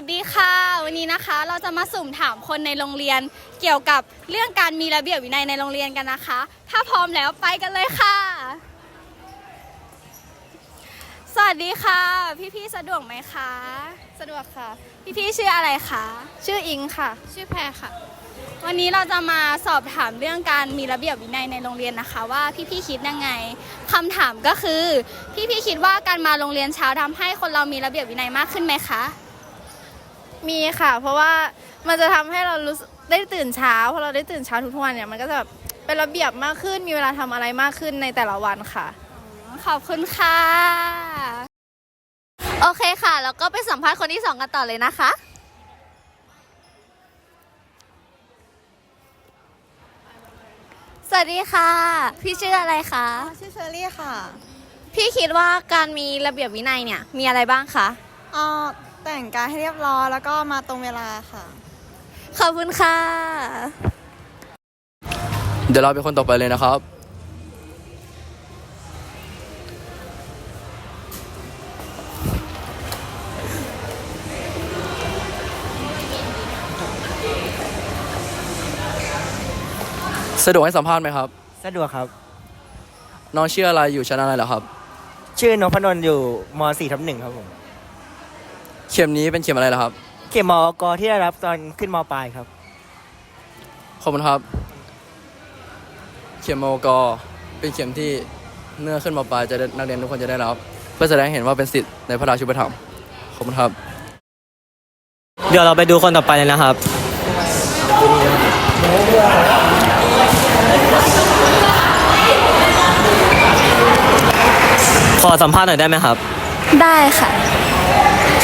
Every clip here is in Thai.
วัสดีค่ะ วันนี้นะคะเราจะมาสุ่มถามคนในโรงเรียน เกี่ยวกับเรื่องการมีระเบียบวินัยในโรงเรียนกันนะคะ ถ้าพร้อมแล้วไปกันเลยค่ะ สวัสดีค่ะ พี่ๆสะดวกไหมคะ สะดวกค่ะ พี่ๆชื่ออะไรคะ ชื่ออิงค่ะ ชื่อแพรค่ะ วันนี้เราจะมาสอบถามเรื่องการมีระเบียบวินัยในโรงเรียนนะคะ ว่าพี่ๆคิดยังไงคำถามก็คือ พี่ๆคิดว่าการมาโรงเรียนเช้าทำให้คนเรามีระเบียบวินัยมากขึ้นไหมคะ มีค่ะ เพราะว่ามันจะทำให้เรารู้สึกได้ตื่นเช้าพอเราได้ตื่นเช้าทุกๆวันเนี่ยมันก็จะแบบเป็นระเบียบมากขึ้นมีเวลาทำอะไรมากขึ้นในแต่ละวันค่ะ ขอบคุณค่ะ โอเคค่ะ แล้วก็ไปสัมภาษณ์คนที่สองกันต่อเลยนะคะสวัสดีค่ะ พี่ชื่ออะไรคะชื่อเชอรี่ค่ะ พี่คิดว่าการมีระเบียบวินัยเนี่ยมีอะไรบ้างคะเอ่อ แต่งกายให้เรียบร้อยแล้วก็มาตรงเวลาค่ะ ขอบคุณค่ะ เดี๋ยวเราเป็นคนต่อไปเลยนะครับ สะดวกให้สัมภาษณ์ไหมครับ สะดวกครับ น้องชื่ออะไรอยู่ชั้นอะไรเหรอครับ ชื่อนพนนท์อยู่ม .4 ทับหนึ่งครับผม เข็มนี้เป็นเข็มอะไรเหรอครับเขียนมอกที่ได้รับตอนขึ้นมปลายครับ ขอบคุณครับ เข็มมกเป็นเข็มที่เมื่อขึ้นมาปลายจะได้นักเรียนทุกคนจะได้รับ เพื่อแสดงให้เห็นว่าเป็นสิทธิ์ในพระราชูปถัมภ์ขอบคุณครับ เดี๋ยวเราไปดูคนต่อไปเลยนะครับ ขอสัมภาษณ์หน่อยได้ไหมครับ ได้ค่ะ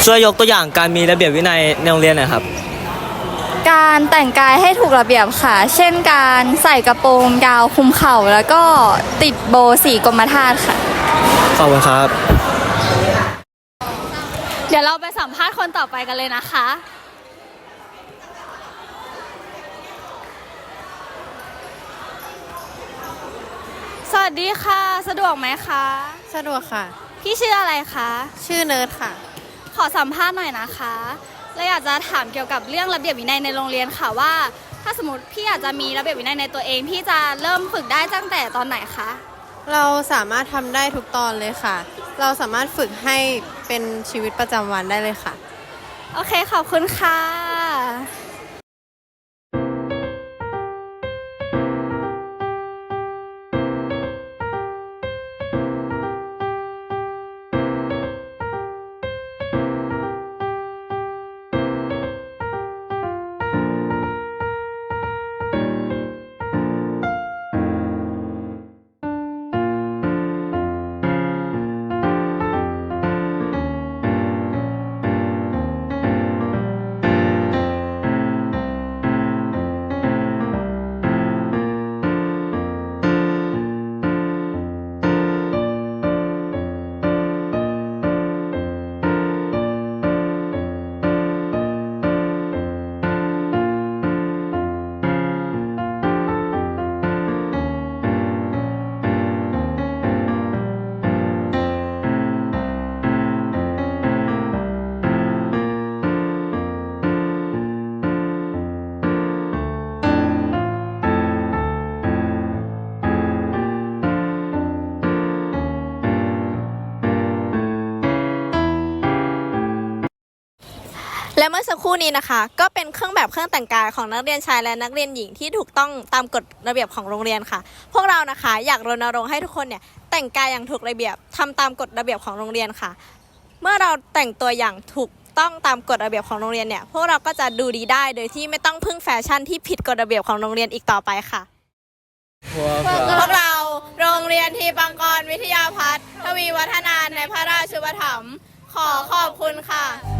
ช่วยยกตัวอย่างการมีระเบียบวินัยในโรงเรียนหน่อยครับ การแต่งกายให้ถูกระเบียบค่ะ เช่นการใส่กระโปรงยาวคลุมเข่า แล้วก็ติดโบว์สีกรมธาตุค่ะ ขอบคุณครับ เดี๋ยวเราไปสัมภาษณ์คนต่อไปกันเลยนะคะ สวัสดีค่ะ สะดวกไหมคะ สะดวกค่ะ พี่ชื่ออะไรคะ ชื่อเนิร์ดค่ะ ขอสัมภาษณ์หน่อยนะคะและอยากจะถามเกี่ยวกับเรื่องระเบียบวินัยในโรงเรียนค่ะว่า ถ้าสมมติพี่อยากจะมีระเบียบวินัยในตัวเอง พี่จะเริ่มฝึกได้ตั้งแต่ตอนไหนคะ เราสามารถทำได้ทุกตอนเลยค่ะ เราสามารถฝึกให้เป็นชีวิตประจำวันได้เลยค่ะ โอเคขอบคุณค่ะ และเมื่อสักครู่นี้นะคะ ก็เป็นเครื่องแบบเครื่องแต่งกายของนักเรียนชายและนักเรียนหญิงที่ถูกต้องตามกฎระเบียบของโรงเรียนค่ะ พวกเรานะคะอยากรณรงค์ให้ทุกคนเนี่ยแต่งกายอย่างถูกระเบียบทำตามกฎระเบียบของโรงเรียนค่ะ เมื่อเราแต่งตัวอย่างถูกต้องตามกฎระเบียบของโรงเรียนเนี่ย พวกเราก็จะดูดีได้โดยที่ไม่ต้องพึ่งแฟชั่นที่ผิดกฎระเบียบของโรงเรียนอีกต่อไปค่ะ พวกเราโรงเรียนทีปังกรวิทยาพัฒน์ทวีวัฒนาในพระราชูปถัมภ์ขอขอบคุณค่ะ